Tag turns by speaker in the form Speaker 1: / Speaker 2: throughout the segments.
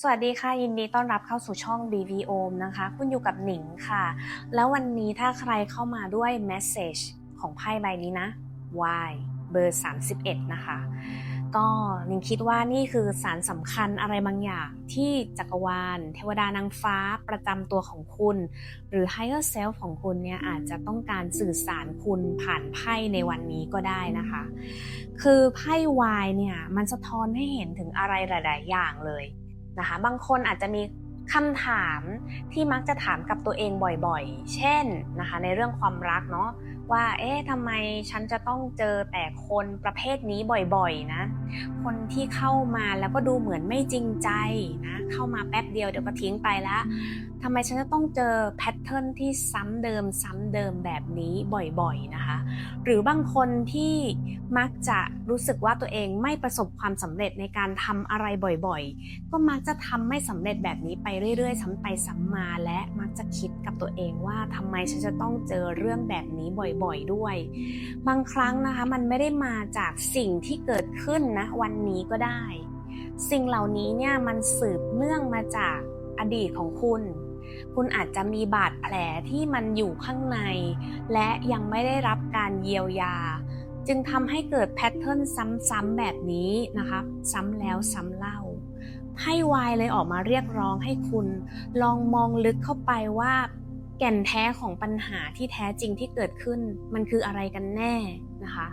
Speaker 1: สวัสดีค่ะ ยินดีต้อนรับเข้าสู่ช่อง BVO นะคะ คุณอยู่กับหนิงค่ะ แล้ววันนี้ถ้าใครเข้ามาด้วย Message ของไพ่ใบนี้นะ Y เบอร์ 31 นะคะ ก็หนิงคิดว่านี่คือสารสำคัญอะไรบางอย่างที่จักรวาล เทวดานางฟ้าประจำตัวของคุณ หรือ Higher Self ของคุณเนี่ยอาจจะต้องการสื่อสารคุณผ่านไพ่ในวันนี้ก็ได้นะคะ คือไพ่วายเนี่ยมันสะท้อนให้เห็นถึงอะไรหลาย ๆ อย่างเลย นะคะ บางคนอาจจะมีคำถามที่มักจะถามกับตัวเองบ่อยๆ เช่นนะคะในเรื่องความรักเนาะว่า เอ๊ะทำไมฉันจะต้องเจอแต่คนประเภทนี้บ่อยๆ นะ คนที่เข้ามาแล้วก็ดูเหมือนไม่จริงใจนะ เข้ามาแป๊บเดียวเดี๋ยวก็ทิ้งไปแล้วทำไมฉันจะต้องเจอแพทเทิร์นที่ซ้ำเดิมซ้ำเดิมแบบนี้บ่อยๆ นะคะ หรือบางคนที่มักจะรู้สึกว่าตัวเองไม่ประสบความสำเร็จในการทำอะไรบ่อยๆ ก็มักจะทำไม่สำเร็จแบบนี้ไปเรื่อยๆ ซ้ำไปซ้ำมาและมักจะคิดกับตัวเองว่าทำไมฉันจะต้องเจอเรื่องแบบนี้บ่อยๆด้วย บางครั้งนะคะมันไม่ได้มาจากสิ่งที่เกิดขึ้นนะวันนี้ก็ได้ สิ่งเหล่านี้เนี่ยมันสืบเนื่องมาจากอดีตของคุณ คุณอาจจะมีบาดแผลที่มันอยู่ข้างใน และยังไม่ได้รับการเยียวยา จึงทำให้เกิดแพทเทิร์นซ้ำๆแบบนี้นะคะ ซ้ำแล้วซ้ำเล่าไพ่วายเลยออกมาเรียกร้องให้คุณ ลองมองลึกเข้าไปว่า แก่นแท้ของปัญหาที่แท้จริงที่เกิดขึ้น มันคืออะไรกันแน่นะคะ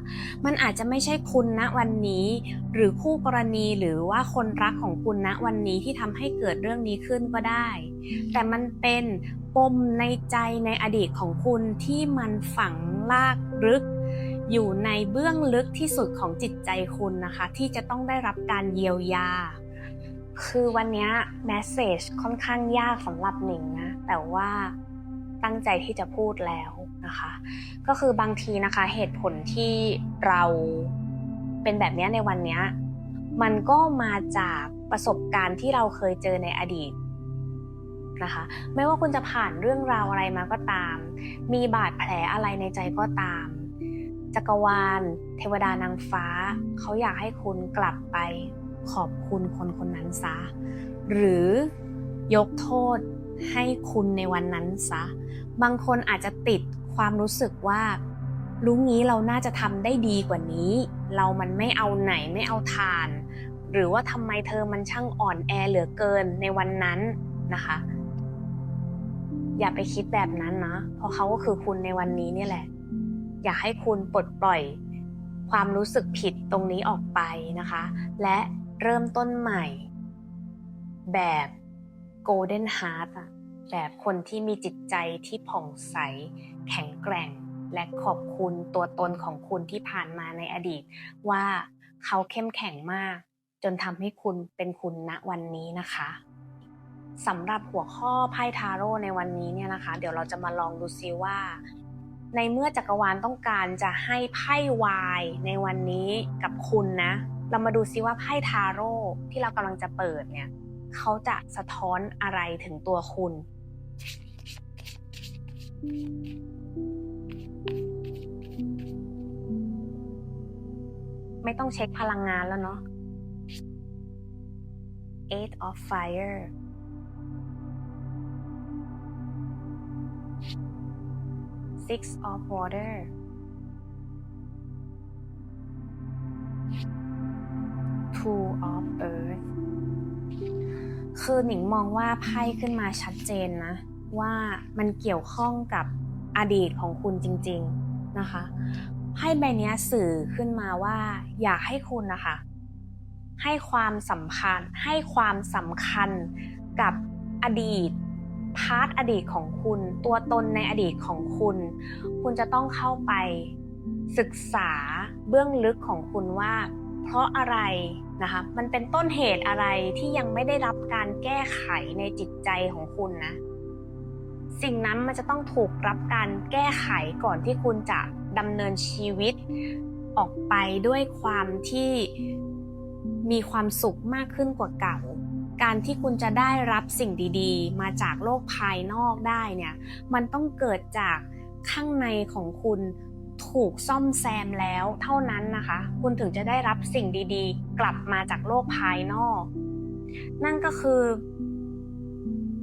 Speaker 1: มันอาจจะไม่ใช่คุณณวันนี้ หรือคู่กรณีหรือว่าคนรักของคุณณวันนี้ที่ทำให้เกิดเรื่องนี้ขึ้นก็ได้ แต่มันเป็นปมในใจในอดีตของคุณที่มันฝังลากลึก อยู่ในเบื้องลึกที่สุดของจิตใจคุณนะคะ ที่จะต้องได้รับการเยียวยาคือวันนี้แมสเซจค่อนข้างยากสำหรับหนิงนะ แต่ว่า ตั้งใจที่จะพูดแล้วนะคะ ก็คือบางทีนะคะเหตุผลที่เราเป็นแบบนี้ในวันนี้มันก็มาจากประสบการณ์ที่เราเคยเจอในอดีตนะคะไม่ว่าคุณจะผ่านเรื่องราวอะไรมาก็ตาม มีบาดแผลอะไรในใจก็ตาม จักรวาล เทวดานางฟ้า เขาอยากให้คุณกลับไปขอบคุณคนคนนั้นซะ หรือยกโทษ ให้คุณในวันนั้นซะ บางคนอาจจะติดความรู้สึกว่ารู้งี้เราน่าจะทำได้ดีกว่านี้ เรามันไม่เอาไหนไม่เอาทาน หรือว่าทำไมเธอมันช่างอ่อนแอเหลือเกินในวันนั้นนะคะ อย่าไปคิดแบบนั้นนะ เพราะเขาก็คือคุณในวันนี้เนี่ยแหละ อยากให้คุณปลดปล่อย ความรู้สึกผิดตรงนี้ออกไปนะคะ และเริ่มต้นใหม่ แบบ golden heart อะแบบคนที่มีจิตใจที่ผ่องใส แข็งแกร่ง และขอบคุณตัวตนของคุณที่ผ่านมาในอดีต ว่าเขาเข้มแข็งมาก จนทำให้คุณเป็นคุณณวันนี้นะคะสำหรับหัวข้อไพ่ทาโร่ในวันนี้เนี่ยนะคะ เดี๋ยวเราจะมาลองดูซิว่า ในเมื่อจักรวาลต้องการจะให้ไพ่วายในวันนี้กับคุณนะ เรามาดูซิว่าไพ่ทาโร่ที่เรากำลังจะเปิดเนี่ย เขาจะสะท้อนอะไรถึงตัวคุณ ไม่ต้องเช็คพลังงานแล้วเนาะ Eight of Fire Six of Water Two of Earth คือหนิงมองว่าไพ่ขึ้นมาชัดเจนนะ ว่ามันเกี่ยวข้องกับอดีตของคุณจริง ๆนะคะไพ่ใบนี้สื่อขึ้นมาว่า อยากให้คุณนะคะให้ความสำคัญให้ความสำคัญกับอดีตพาร์ทอดีตของคุณ ตัวตนในอดีตของคุณ คุณจะต้องเข้าไปศึกษาเบื้องลึกของคุณว่า เพราะอะไรนะคะ มันเป็นต้นเหตุอะไรที่ยังไม่ได้รับการแก้ไขในจิตใจของคุณนะ สิ่งนั้นมันจะต้องถูกรับการแก้ไขก่อนที่คุณจะดำเนินชีวิตออกไปด้วยความที่มีความสุขมากขึ้นกว่าเก่า การที่คุณจะได้รับสิ่งดีๆ มาจากโลกภายนอกได้เนี่ย มันต้องเกิดจากข้างในของคุณ ถูกซ่อมแซมแล้วเท่านั้นนะคะ คุณถึงจะได้รับสิ่งดีๆ กลับมาจากโลกภายนอก นั่นก็คือ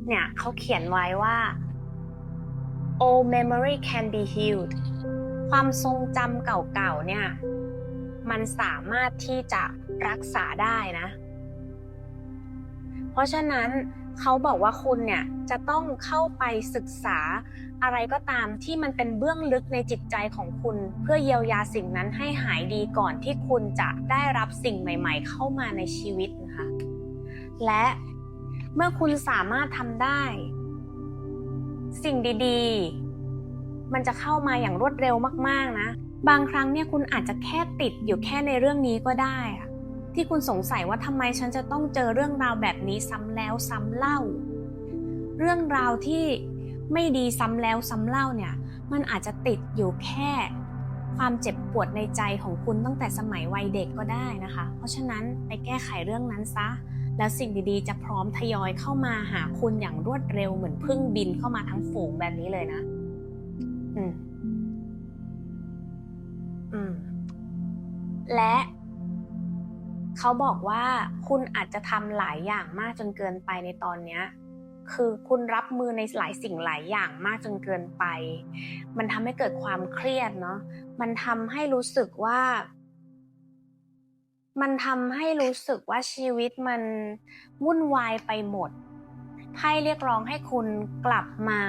Speaker 1: เนี่ยเขาเขียนไว้ว่า all memory can be healed ความทรงจำเก่าๆเนี่ย มันสามารถที่จะรักษาได้นะ เพราะฉะนั้น เขาบอกว่าคุณเนี่ยจะต้องเข้าไปศึกษาอะไรก็ตามที่มันเป็นเบื้องลึกในจิตใจของคุณ เพื่อเยียวยาสิ่งนั้นให้หายดีก่อนที่คุณจะได้รับสิ่งใหม่ ๆ เข้ามาในชีวิตนะคะและเมื่อคุณสามารถทำได้ สิ่งดีๆ มันจะเข้ามาอย่างรวดเร็วมากๆนะ บางครั้งเนี่ยคุณอาจจะแค่ติดอยู่แค่ในเรื่องนี้ก็ได้อะ ที่คุณสงสัยว่าทำไมฉันจะต้องเจอเรื่องราวแบบนี้ซ้ำแล้วซ้ำเล่า เรื่องราวที่ไม่ดีซ้ำแล้วซ้ำเล่าเนี่ยมันอาจจะติดอยู่แค่ ความเจ็บปวดในใจของคุณตั้งแต่สมัยวัยเด็กก็ได้นะคะ เพราะฉะนั้นไปแก้ไขเรื่องนั้นซะ แล้วสิ่งดีๆ จะพร้อมทยอยเข้ามาหาคุณอย่างรวดเร็วเหมือนพึ่งบินเข้ามาทั้งฝูงแบบนี้เลยนะ อืม อืม และ เขาบอกว่าคุณอาจจะทำหลายอย่างมากจนเกินไปในตอนเนี้ยคือคุณรับมือในหลายสิ่งหลายอย่างมากจนเกินไป มันทำให้เกิดความเครียดเนาะ มันทำให้รู้สึกว่า มันทำให้รู้สึกว่าชีวิตมันวุ่นวายไปหมด ไพ่เรียกร้องให้คุณกลับมา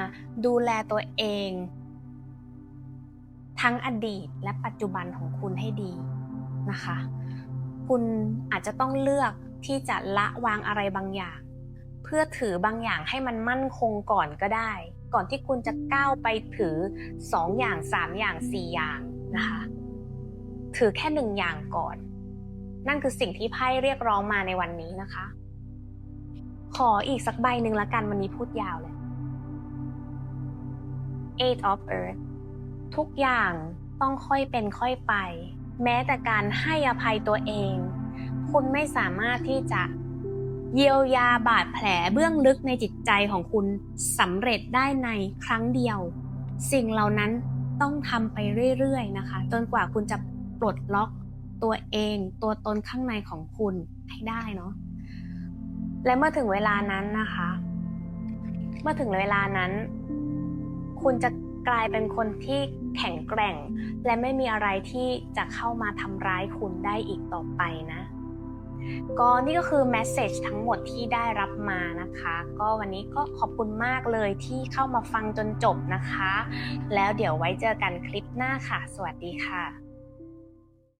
Speaker 1: ดูแลตัวเอง ทั้งอดีตและปัจจุบันของคุณให้ดีนะคะ คุณอาจจะต้องเลือกที่จะละวางอะไรบางอย่าง เพื่อถือบางอย่างให้มันมั่นคงก่อนก็ได้ ก่อนที่คุณจะก้าวไปถือสองอย่างสามอย่างสี่อย่างนะคะถือแค่หนึ่งอย่างก่อน นั่นคือสิ่งที่ไพ่เรียกร้องมาในวันนี้นะคะ ขออีกสักใบหนึ่งละกันวันนี้พูดยาวเลย Eight of Earth ทุกอย่างต้องค่อยเป็นค่อยไป แม้แต่การให้อภัยตัวเอง คุณไม่สามารถที่จะเยียวยาบาดแผลเบื้องลึกในจิตใจของคุณสำเร็จได้ในครั้งเดียว สิ่งเหล่านั้นต้องทำไปเรื่อยๆนะคะ จนกว่าคุณจะปลดล็อกตัวเอง ตัวตนข้างในของคุณให้ได้เนาะและเมื่อถึงเวลานั้นนะคะ เมื่อถึงเวลานั้น คุณจะ กลายเป็นคนที่แข็งแกร่ง และไม่มีอะไรที่จะเข้ามาทำร้ายคุณได้อีกต่อไปนะก็นี่ก็คือแมสเซจทั้งหมดที่ได้รับมานะคะ ก็วันนี้ก็ขอบคุณมากเลยที่เข้ามาฟังจนจบนะคะ แล้วเดี๋ยวไว้เจอกันคลิปหน้าค่ะ สวัสดีค่ะ